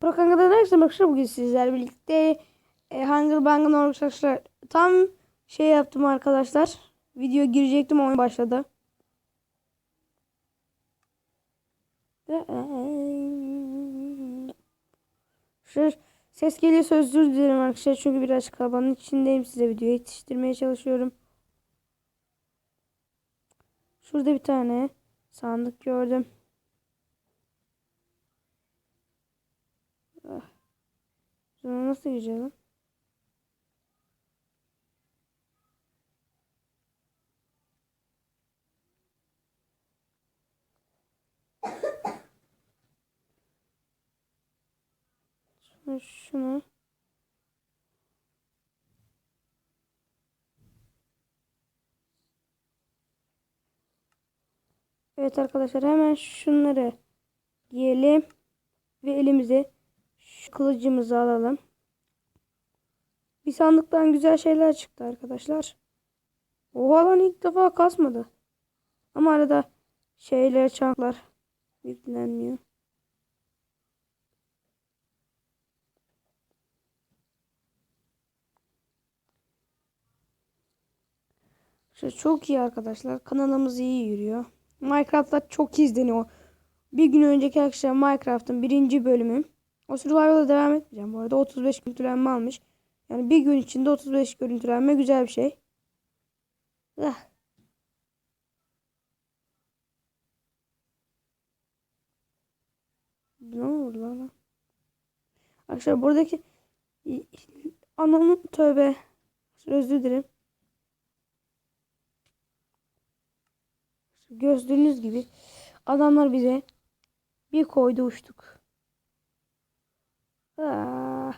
Programda arkadaşlar arkadaşlar bugün sizlerle birlikte e, Hunger Bang'ın arkadaşlar tam şey yaptım arkadaşlar. Video girecektim oyun başladı. Şu ses geliyorsa özür dilerim arkadaşlar çünkü biraz kalabalığın içindeyim size video yetiştirmeye çalışıyorum. Şurada bir tane sandık gördüm. Sonra nasıl gireceğim? Şunu, şunu. Evet arkadaşlar hemen şunları giyelim ve elimize şu kılıcımızı alalım. Bir sandıktan güzel şeyler çıktı arkadaşlar. Oha lan ilk defa kasmadı. Ama arada şeyler çanklar yüklenmiyor. İşte çok iyi arkadaşlar. Kanalımız iyi yürüyor. Minecraft'ta çok izleniyor. Bir gün önceki akşam Minecraft'ın birinci bölümü. O Survival'a devam etmeyeceğim. Bu arada 35 görüntülenme almış. Yani bir gün içinde 35 görüntülenme güzel bir şey. Ah. Ne oldu lan? Arkadaşlar buradaki ananın tövbe. Özür dilerim. Gördüğünüz gibi adamlar bize bir koydu uçtuk. Aa,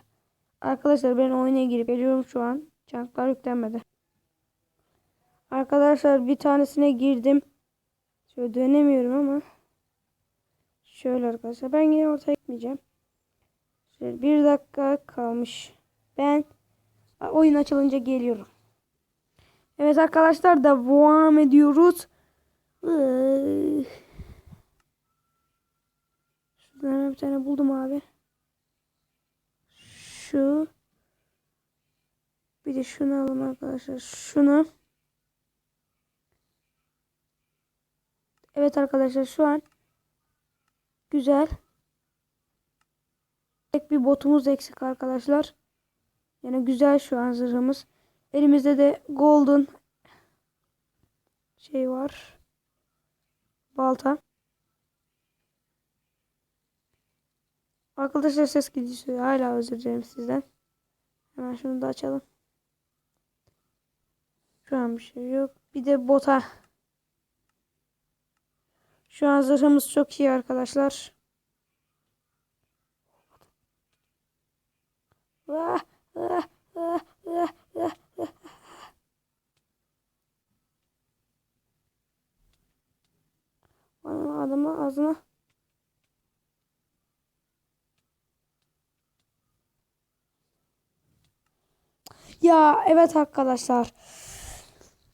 arkadaşlar ben oyuna girip geliyorum şu an. Çanklar yüklenmedi. Arkadaşlar bir tanesine girdim. Şöyle dönemiyorum ama. Şöyle arkadaşlar ben yine ortaya gitmeyeceğim. Şöyle bir dakika kalmış. Ben oyun açılınca geliyorum. Evet arkadaşlar devam ediyoruz. Şuradan bir tane buldum abi. Şu. Bir de şunu alalım arkadaşlar. Şunu. Evet arkadaşlar şu an güzel. Tek bir botumuz eksik arkadaşlar. Yani güzel şu an zırhımız. Elimizde de golden şey var. Balta. Arkadaşlar ses gidiyor. Hala özür dilerim sizden. Hemen şunu da açalım. Şu an bir şey yok. Bir de bota. Şu an zırhımız çok iyi arkadaşlar. Vah, vah, vah. Bana adamı ağzına. Ya evet arkadaşlar.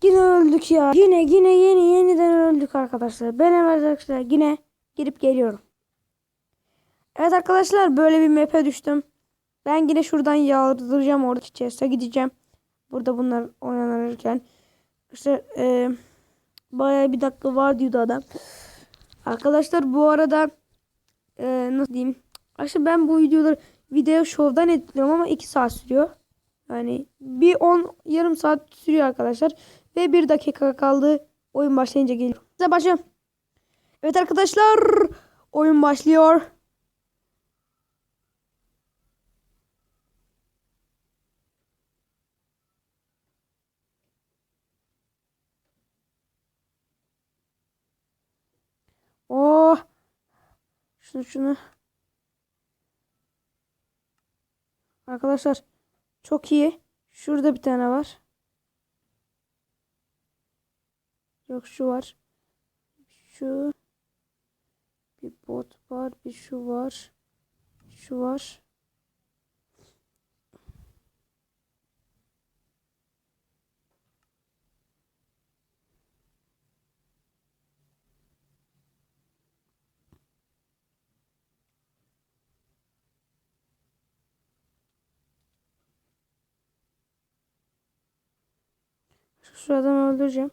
Yine öldük ya. Yine yine yeni yeniden öldük arkadaşlar. Ben evet arkadaşlar yine girip geliyorum. Evet arkadaşlar böyle bir map'e düştüm. Ben yine şuradan yağdıracağım oradaki chest'e gideceğim. Burada bunlar oynanırken. İşte e, bayağı bir dakika var diyordu adam. Arkadaşlar bu arada e, nasıl diyeyim? Aslında ben bu videoları video şovdan editliyorum ama 2 saat sürüyor. Yani bir 10 yarım saat sürüyor arkadaşlar. Ve 1 dakika kaldı. Oyun başlayınca geliyor. Size başlayalım. Evet arkadaşlar. Oyun başlıyor. Oh. Şunu şunu. Arkadaşlar çok iyi. Şurada bir tane var. Yok şu var. Şu. Bir bot var. Bir şu var. Şu var. Şu, adamı öldüreceğim.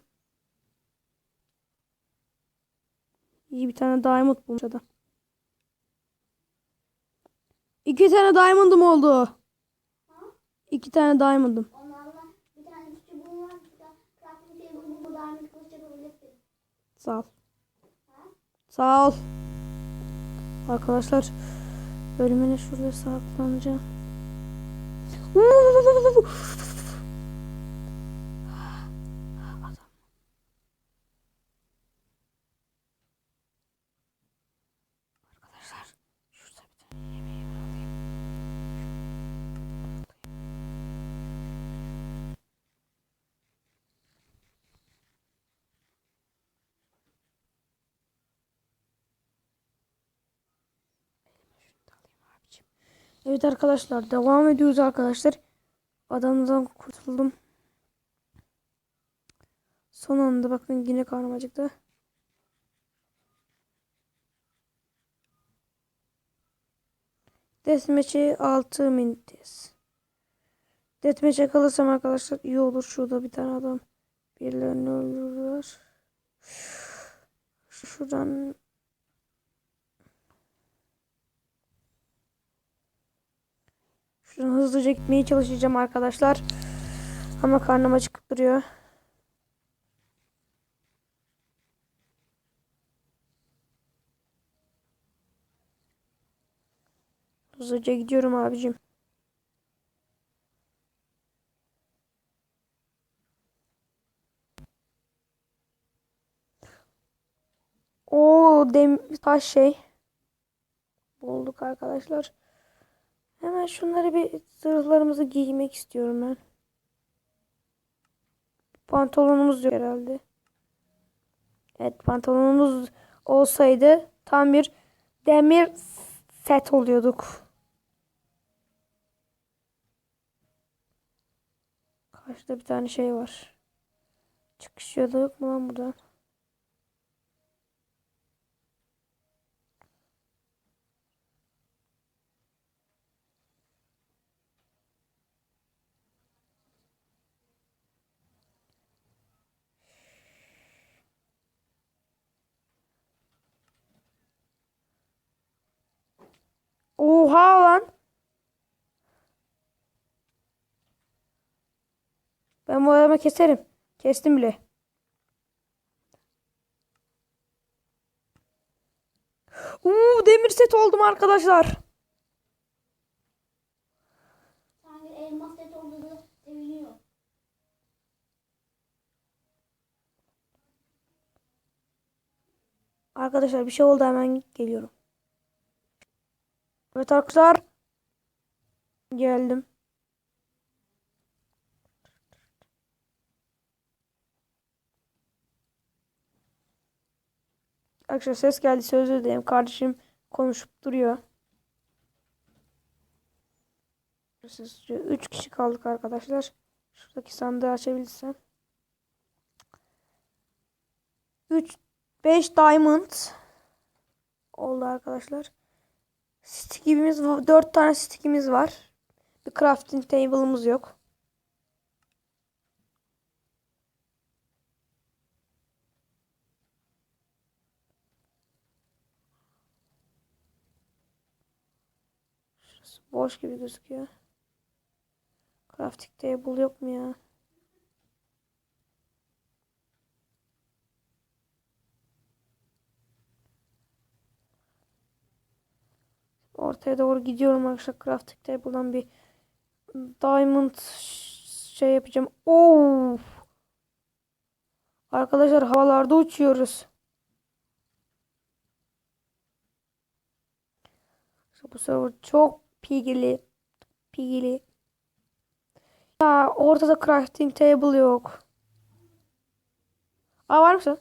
İyi bir tane diamond bulmuş adam. İki tane diamond'ım oldu. İki tane diamond'ım. Onlarla bir tane çubuğum var. Bir tane crafting table bu bu diamond kılıç yapabilirsin. Sağ ol. Sağ ol. Arkadaşlar bölümüne şurada saklanacağım. Arkadaşlar şurada bir tane yemeğimi alayım. Şunu da alayım abicim. Evet arkadaşlar devam ediyoruz arkadaşlar. Adamdan kurtuldum. Son anda bakın yine karnım acıktı. Deathmatch'i 6 minutes. Deathmatch'e kalırsam arkadaşlar iyi olur. Şurada bir tane adam birilerini öldürürler. Şuradan Şuradan hızlıca gitmeye çalışacağım arkadaşlar. Ama karnım acıkıp duruyor. Hızlıca gidiyorum abicim. Oo dem taş şey. Bulduk arkadaşlar. Hemen şunları bir zırhlarımızı giymek istiyorum ben. Pantolonumuz yok herhalde. Evet pantolonumuz olsaydı tam bir demir set oluyorduk. Karşıda bir tane şey var. Çıkış yolu yok mu lan buradan? Oha lan. Ben bu adamı keserim. Kestim bile. Uuu demir set oldum arkadaşlar. Sanki elmas set olduğunu seviniyor. Arkadaşlar bir şey oldu hemen geliyorum. Evet arkadaşlar. Geldim. Arkadaşlar ses geldi özür dilerim. Kardeşim konuşup duruyor. Üç kişi kaldık arkadaşlar. Şuradaki sandığı açabilirsem. 3 5 diamond oldu arkadaşlar. Stickimiz var. 4 tane stickimiz var. Bir crafting table'ımız yok. Boş gibi gözüküyor. Crafting table yok mu ya? Ortaya doğru gidiyorum arkadaşlar. Crafting table'dan bir diamond şey yapacağım. Oo! Arkadaşlar havalarda uçuyoruz. Bu server çok pigili. Pigili. Ya ortada crafting table yok. Aa var mısın?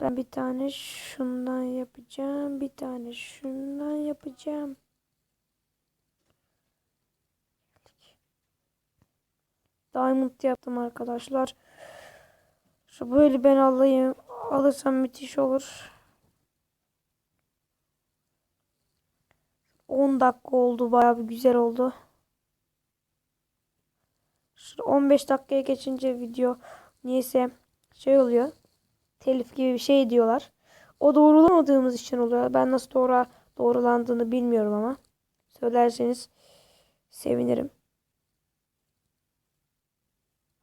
Ben bir tane şundan yapacağım. Bir tane şundan yapacağım. Diamond yaptım arkadaşlar. Şu böyle ben alayım. Alırsam müthiş olur. 10 dakika oldu. Bayağı bir güzel oldu. Şu 15 dakikaya geçince video niyeyse şey oluyor. Telif gibi bir şey diyorlar. O doğrulamadığımız için oluyor. Ben nasıl doğru doğrulandığını bilmiyorum ama. Söylerseniz sevinirim.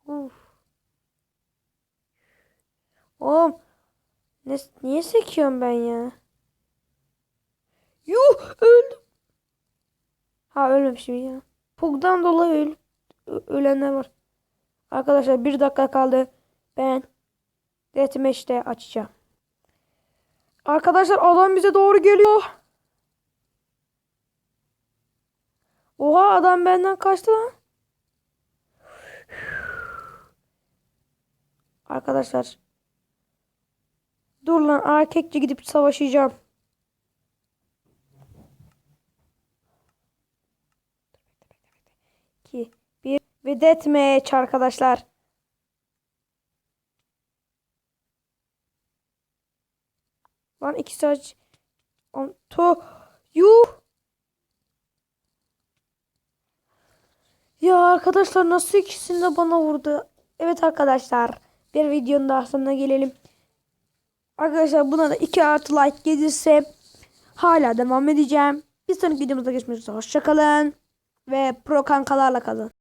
Uf. Oğlum ne, niye sekiyorum ben ya? Yuh öldüm. Ha ölmemişim ya. Pug'dan dolayı öl, ölenler var. Arkadaşlar bir dakika kaldı. Ben Deathmatch'te açacağım. Arkadaşlar adam bize doğru geliyor. Oha adam benden kaçtı lan. Arkadaşlar. Dur lan erkekçe gidip savaşacağım. İki, bir ve deathmatch arkadaşlar. İki. On, to. Yuh. Ya arkadaşlar nasıl ikisini de bana vurdu? Evet arkadaşlar. Bir videonun daha sonuna gelelim. Arkadaşlar buna da 2 artı like gelirse hala devam edeceğim. Bir sonraki videomuzda görüşmek üzere. Hoşçakalın. Ve pro kankalarla kalın.